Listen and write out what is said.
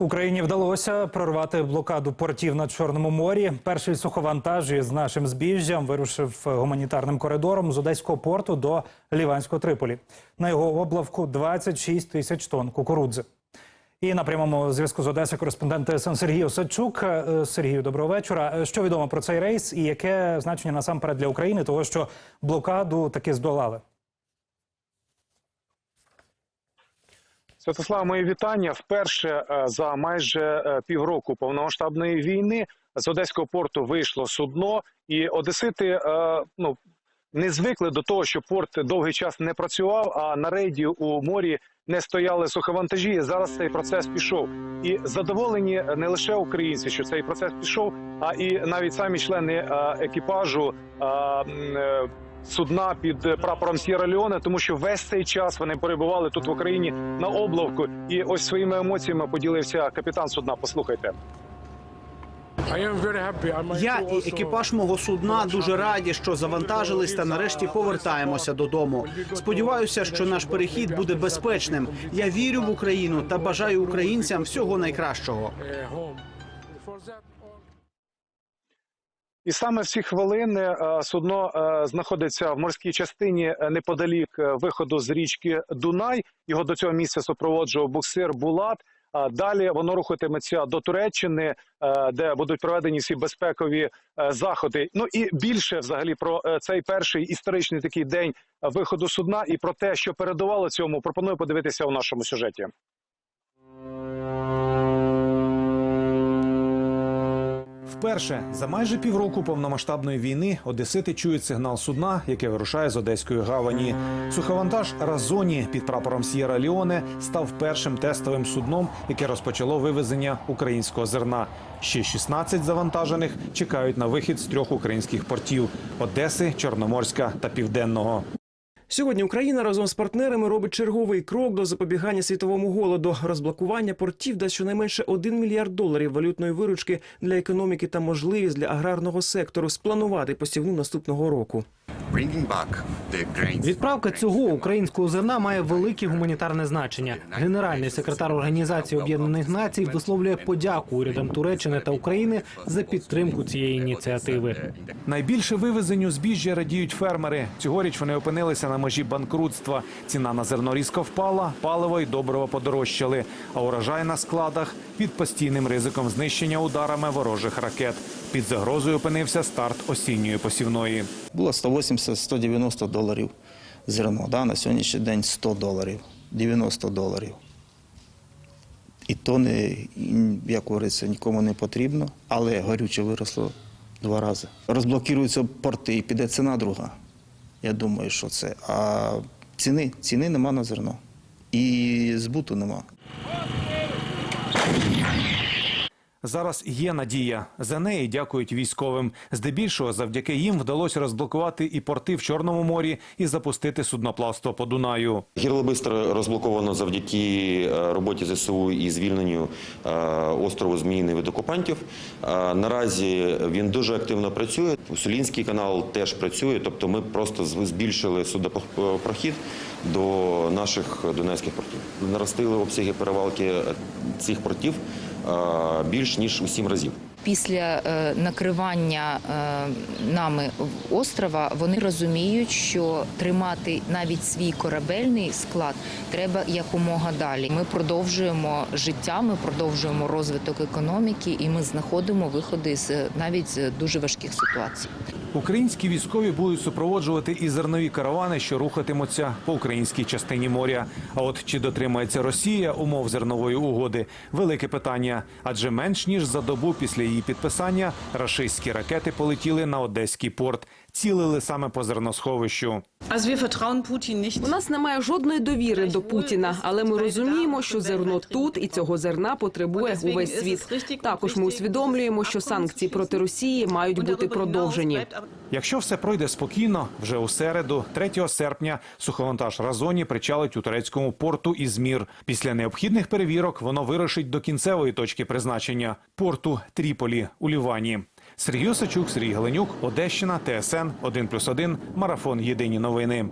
Україні вдалося прорвати блокаду портів на Чорному морі. Перший суховантаж із нашим збіжжям вирушив гуманітарним коридором з Одеського порту до Ліванського Триполі. На його облавку 26 тисяч тонн кукурудзи. І на прямому зв'язку з Одеси кореспондент ТСН Сергій Осадчук. Е, Сергію, доброго вечора. Е, Що відомо про цей рейс і яке значення насамперед для України, того що блокаду таки здолали? Святослав, мої вітання. Вперше е, за майже е, півроку повномасштабної війни з одеського порту вийшло судно, і одесити е, ну не звикли до того, що порт довгий час не працював. А на рейді у морі не стояли суховантажі. Зараз цей процес пішов. І задоволені не лише українці, що цей процес пішов, а і навіть самі члени екіпажу. Е, е, Судна під прапором Сєра Леоне, тому що весь цей час вони перебували тут в Україні на облавку, і ось своїми емоціями поділився капітан судна. Послухайте. Я і екіпаж мого судна дуже раді, що завантажились та нарешті повертаємося додому. Сподіваюся, що наш перехід буде безпечним. Я вірю в Україну та бажаю українцям всього найкращого. І саме в ці хвилини е, судно е, знаходиться в морській частині е, неподалік виходу з річки Дунай. Його до цього місця супроводжував буксир Булат. Далі воно рухатиметься до Туреччини, де будуть проведені всі безпекові заходи. Ну і більше взагалі про цей перший історичний такий день виходу судна і про те, що передувало цьому, пропоную подивитися у нашому сюжеті. Вперше за майже півроку повномасштабної війни одесити чують сигнал судна, яке вирушає з Одеської гавані. Суховантаж Разоні під прапором Сєра Ліоне став першим тестовим судном, яке розпочало вивезення українського зерна. Ще 16 завантажених чекають на вихід з трьох українських портів: Одеси, Чорноморська та Південного. Сьогодні Україна разом з партнерами робить черговий крок до запобігання світовому голоду. Розблокування портів дасть щонайменше 1 мільярд доларів валютної виручки для економіки та можливість для аграрного сектору спланувати посівну наступного року. Відправка цього українського зерна має велике гуманітарне значення. Генеральний секретар Організації Об'єднаних Націй висловлює подяку урядам Туреччини та України за підтримку цієї ініціативи. Найбільше вивезенню збіжжя радіють фермери. Цьогоріч вони опинилися на межі банкрутства. Ціна на зерно різко впала, паливо й добриво подорожчали. А урожай на складах під постійним ризиком знищення ударами ворожих ракет. Під загрозою опинився старт осінньої посівної. Було 180-190 доларів зерно. Да? На сьогоднішній день 100 доларів, 90 доларів. І то, не, як говориться, нікому не потрібно, але горюче виросло два рази. Розблокуються порти і піде ціна друга. Я думаю, що це. А ціни, ціни нема на зерно. І збуту нема. Зараз є надія. За неї дякують військовим. Здебільшого, завдяки їм вдалося розблокувати і порти в Чорному морі і запустити судноплавство по Дунаю. Гірло-Бистро розблоковано завдяки е, роботі ЗСУ і звільненню е, острову Зміїний від окупантів. Е, Наразі він дуже активно працює. Сулінський канал теж працює, тобто ми просто збільшили судопрохід до наших донецьких портів. Наростили обсяги перевалки цих портів е, більш ніж у сім разів. Після е, накривання е, нами острова вони розуміють, що тримати навіть свій корабельний склад треба якомога далі. Ми продовжуємо життя, ми продовжуємо розвиток економіки, і ми знаходимо виходи з навіть з дуже важких ситуацій. Українські військові будуть супроводжувати і зернові каравани, що рухатимуться по українській частині моря. А от чи дотримається Росія умов зернової угоди велике питання. Адже менш ніж за добу після її підписання рашистські ракети полетіли на одеський порт, цілили саме по зерносховищу. У нас немає жодної довіри до Путіна, але ми розуміємо, що зерно тут і цього зерна потребує увесь світ. Також ми усвідомлюємо, що санкції проти Росії мають бути продовжені. Якщо все пройде спокійно, вже у середу, 3 серпня, суховантаж Разоні причалить у турецькому порту Ізмір. Після необхідних перевірок воно вирушить до кінцевої точки призначення порту Тріполі у Лівані. Сергій Осачук, Сергій Галенюк, Одещина, ТСН 1+,1, Марафон Єдині новини.